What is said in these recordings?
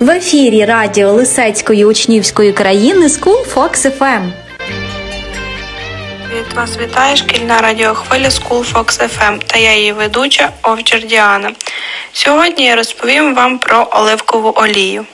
В ефірі радіо Лисецької учнівської країни School Fox FM. Від вас вітає шкільна радіохвиля School Fox FM та я її ведуча Овчар Діана. Сьогодні я розповім вам про оливкову олію.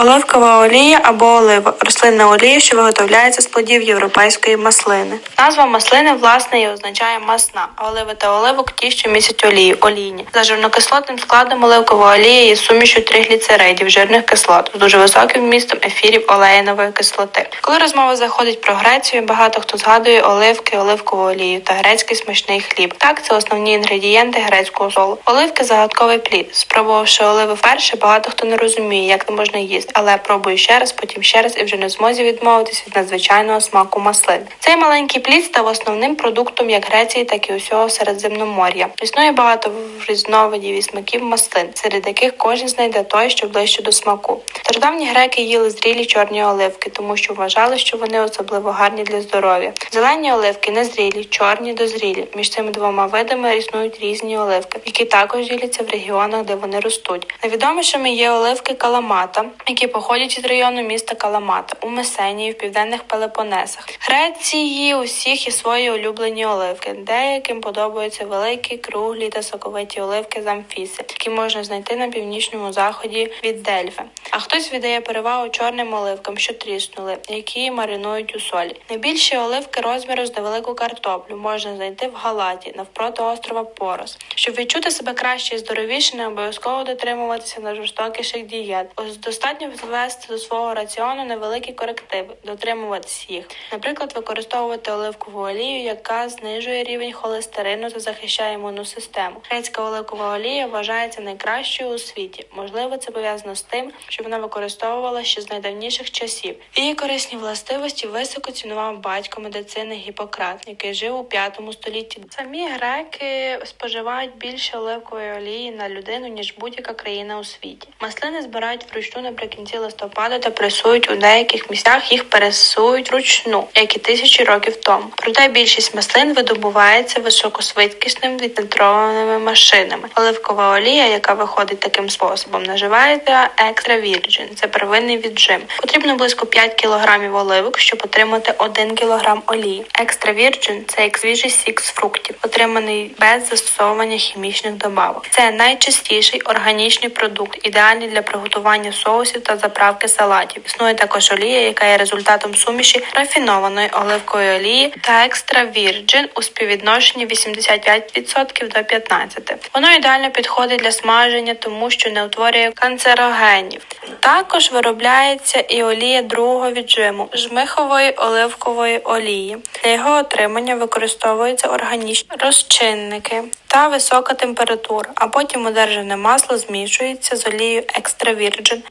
Оливкова олія або олива рослинна олія, що виготовляється з плодів європейської маслини. Назва маслини власне і означає масна, а оливи та оливок ті, що містять олію, олійні. За жирнокислотним складом оливкова олія є сумішю тригліцеридів, жирних кислот з дуже високим вмістом ефірів олеїнової кислоти. Коли розмова заходить про Грецію, багато хто згадує оливки, оливкову олію та грецький смачний хліб. Так, це основні інгредієнти грецького солу. Оливки загадковий плід. Спробувавши оливи вперше, багато хто не розуміє, як не можна їсти, але пробую ще раз, потім ще раз і вже не змозі відмовитись від надзвичайного смаку маслин. Цей маленький плід став основним продуктом як Греції, так і усього Середземномор'я. Існує багато різновидів і смаків маслин, серед яких кожен знайде той, що ближче до смаку. Стародавні греки їли зрілі чорні оливки, тому що вважали, що вони особливо гарні для здоров'я. Зелені оливки незрілі, чорні дозрілі. Між цими двома видами існують різні оливки, які також діляться в регіонах, де вони ростуть. Найвідомішими є оливки каламата, які походять із району міста Каламата у Месенії в південних Пелепонесах. Греції усіх і свої улюблені оливки. Деяким подобаються великі, круглі та соковиті оливки з амфіси, які можна знайти на північному заході від Дельфи. А хтось віддає перевагу чорним оливкам, що тріснули, які маринують у солі. Найбільші оливки розміру з невелику картоплю можна знайти в Галаті навпроти острова Порос. Щоб відчути себе краще і здоровіше, не обов'язково дотримуватися найжорстокіших дієт. Ось достатньо ввести до свого раціону невеликі корективи, дотримуватись їх. Наприклад, використовувати оливкову олію, яка знижує рівень холестерину та захищає імунну систему. Грецька оливкова олія вважається найкращою у світі. Можливо, це пов'язано з тим, що вона використовувала ще з найдавніших часів. Її корисні властивості високо цінував батько медицини Гіппократ, який жив у п'ятому столітті. Самі греки споживають більше оливкової олії на людину ніж будь-яка країна у світі. Маслини збирають вручну наприкінці листопада та пресують у деяких місцях. Їх пересують вручну, як і тисячі років тому. Проте більшість маслин видобувається високосвидкісними відфільтрованими машинами. Оливкова олія, яка виходить таким способом, називається екстра вірджин. Це первинний віджим. Потрібно близько 5 кг оливок, щоб отримати 1 кг олії. Екстра вірджин це як свіжий сік з фруктів, отриманий без застосовування хімічних добавок. Це найчастіший органічний продукт, ідеальний для приготування соусів та заправки салатів. Існує також олія, яка є результатом суміші рафінованої оливкової олії та екстра вірджин у співвідношенні 85% до 15%. Воно ідеально підходить для смаження, тому що не утворює канцерогенів. Також виробляється і олія другого віджиму жмихової оливкової олії. Для його отримання використовуються органічні розчинники та висока температура, а потім одержане масло змішується з олією екстра вірджин.